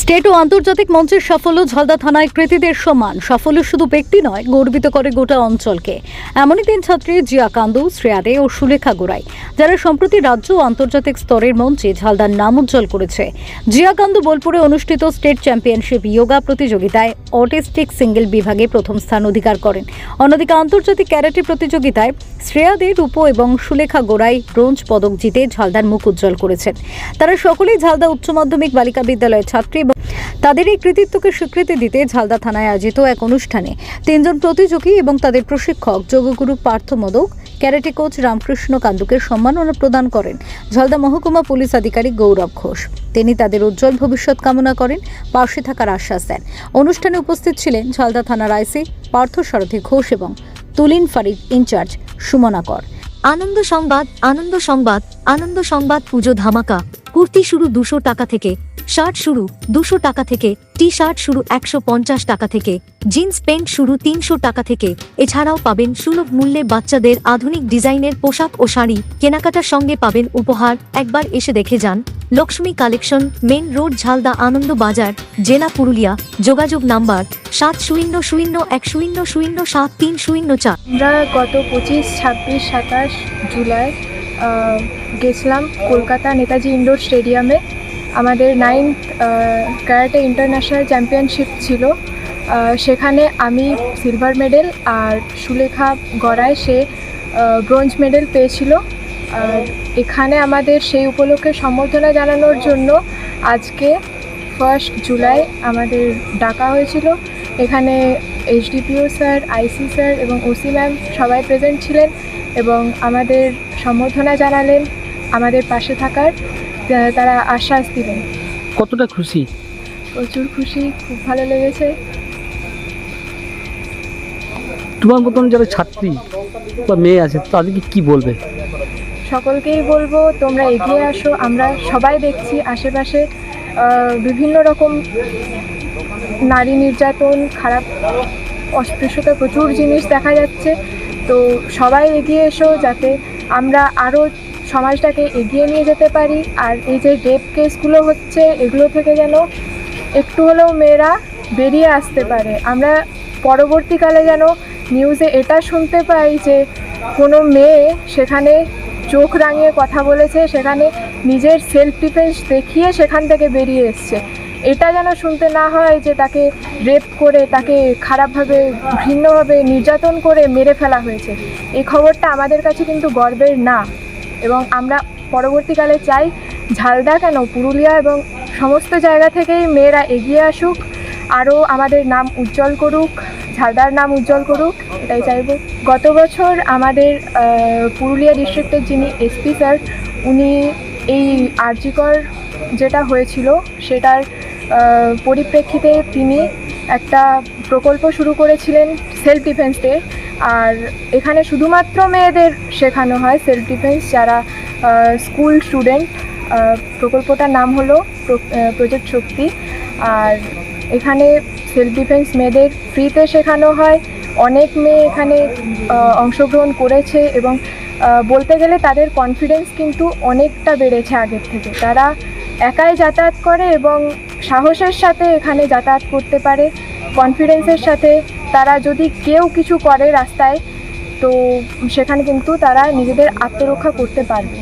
State ও আন্তর্জাতিক মঞ্চের সাফল্য ঝালদা থানায় কৃতীদের সমান সাফল্য শুধু ব্যক্তি নয়, গর্বিত করে গোটা অঞ্চলকে। এমনই তিন ছাত্রী, জিয়া কান্দু, শ্রেয়া দে ও সুলেখা গোড়াই। যারা সম্প্রতি রাজ্য ও আন্তর্জাতিক স্তরের মঞ্চে ঝালদার নাম উজ্জ্বল করেছে। জিয়া কান্দু বোলপুরে অনুষ্ঠিত স্টেট চ্যাম্পিয়নশিপ ইয়োগা প্রতিযোগিতায় অটিস্টিক সিঙ্গেল বিভাগে প্রথম স্থান অধিকার করেন। অন্যদিকে আন্তর্জাতিক ক্যারাটে প্রতিযোগিতায় শ্রেয়া দে, রূপ এবং সুলেখা গোড়াই ব্রোঞ্জ পদক জিতে ঝালদার মুখ উজ্জ্বল করেছেন। তারা সকলেই ঝালদা উচ্চ মাধ্যমিক বালিকা বিদ্যালয়ের ছাত্রী এবং তাদের এই কৃতিত্বকে স্বীকৃতি দিতে ঝালদা থানায় আয়োজিত এক অনুষ্ঠানে তিনজন প্রতিযোগী এবং তাদের প্রশিক্ষক, যোগগুরু পার্থ মোদক ক্যারাটে কোচ রামকৃষ্ণ কান্দুকে সম্মাননা প্রদান করেন। ঝলদা মহকুমা পুলিশ আধিকারিক গৌরব ঘোষ। তিনি তাদের উজ্জ্বল ভবিষ্যৎ কামনা করেন, পাশে থাকার আশ্বাস দেন। অনুষ্ঠানে উপস্থিত ছিলেন ঝলদা থানার আইসি পার্থ সারথী ঘোষ এবং তুলিন ফারিদ ইনচার্জ সুমনা কর। আনন্দ সংবাদ আনন্দ সংবাদ আনন্দ সংবাদ পুজো ধামাকা। কুর্তি শুরু দুশো টাকা থেকে শার্ট শুরু দুশো টাকা থেকে টি শার্ট শুরু একশো পঞ্চাশ টাকা থেকে, জিন্স প্যান্ট শুরু তিনশো টাকা থেকে। এছাড়াও পাবেন সুলভ মূল্যে বাচ্চাদের আধুনিক ডিজাইনের পোশাক ও শাড়ি। কেনাকাটার সঙ্গে পাবেন উপহার। একবার এসে দেখে যান। Lakshmi collection, main road, Jhalda Ananda Bazar, জেলা পুরুলিয়া। যোগাযোগ নাম্বার সাত শূন্য শূন্য এক শূন্য শূন্য সাত তিন শূন্য চার। আমরা গত পঁচিশ, ছাব্বিশ, সাতাশ জুলাই গেছিলাম কলকাতা নেতাজি ইনডোর স্টেডিয়ামে। আমাদের নাইন্থ ক্যারাটে ইন্টারন্যাশনাল চ্যাম্পিয়নশিপ ছিল। সেখানে আমি সিলভার মেডেল আর সুলেখা গড়ায় সে ব্রোঞ্জ মেডেল পেয়েছিল। আর এখানে আমাদের সেই উপলক্ষে সম্বর্ধনা জানানোর জন্য আজকে ফার্স্ট জুলাই আমাদের ডাকা হয়েছিল। এখানে এইচডিপিও স্যার আইসি স্যার এবং ওসি ম্যাম সবাই প্রেজেন্ট ছিলেন এবং আমাদের সম্বর্ধনা জানালেন। আমাদের পাশে থাকার তারা আশ্বাস দিলেন। কতটা খুশি? প্রচুর খুশি খুব ভালো লেগেছে। তোমার মতন যারা ছাত্রী বা মেয়ে আছে তাদেরকে কি বলবে? সকলকেই বলব তোমরা এগিয়ে আসো আমরা সবাই দেখছি আশেপাশে বিভিন্ন রকম নারী নির্যাতন খারাপ অস্পৃশ্যতা প্রচুর জিনিস দেখা যাচ্ছে। তো সবাই এগিয়ে এসো যাতে আমরা আরও সমাজটাকে এগিয়ে নিয়ে যেতে পারি। আর এই যে রেপ কেসগুলো হচ্ছে, এগুলো থেকে যেন একটু হলেও মেয়েরা বেরিয়ে আসতে পারে। আমরা পরবর্তীকালে যেন নিউজে এটা শুনতে পাই যে কোনো মেয়ে সেখানে চোখ রাঙিয়ে কথা বলেছে, সেখানে নিজের সেলফ ডিফেন্স দেখিয়ে সেখান থেকে বেরিয়ে এসছে। এটা যেন শুনতে না হয় যে তাকে রেপ করে, তাকে খারাপভাবে, ভিন্নভাবে নির্যাতন করে মেরে ফেলা হয়েছে। এই খবরটা আমাদের কাছে কিন্তু গর্বের না। এবং আমরা পরবর্তীকালে চাই ঝালদা কেন পুরুলিয়া এবং সমস্ত জায়গা থেকেই মেয়েরা এগিয়ে আসুক, আরও আমাদের নাম উজ্জ্বল করুক, ঝালদার নাম উজ্জ্বল করুক, এটাই চাইব। গত বছর আমাদের পুরুলিয়া ডিস্ট্রিক্টের যিনি এসপি স্যার উনি এই আরজিকর যেটা হয়েছিল, সেটার পরিপ্রেক্ষিতে তিনি একটা প্রকল্প শুরু করেছিলেন সেলফ ডিফেন্স ডে আর এখানে শুধুমাত্র মেয়েদের শেখানো হয় সেলফ ডিফেন্স যারা স্কুল স্টুডেন্ট প্রকল্পটার নাম হলো প্রজেক্ট শক্তি আর এখানে সেলফ ডিফেন্স মেয়েদের ফ্রিতে শেখানো হয়। অনেক মেয়ে এখানে অংশগ্রহণ করেছে এবং বলতে গেলে তাদের কনফিডেন্স কিন্তু অনেকটা বেড়েছে আগের থেকে। তারা একাই যাতায়াত করে এবং সাহসের সাথে এখানে যাতায়াত করতে পারে। কনফিডেন্সের সাথে তারা যদি কেউ কিছু করে রাস্তায়, তো সেখানে কিন্তু তারা নিজেদের আত্মরক্ষা করতে পারবে।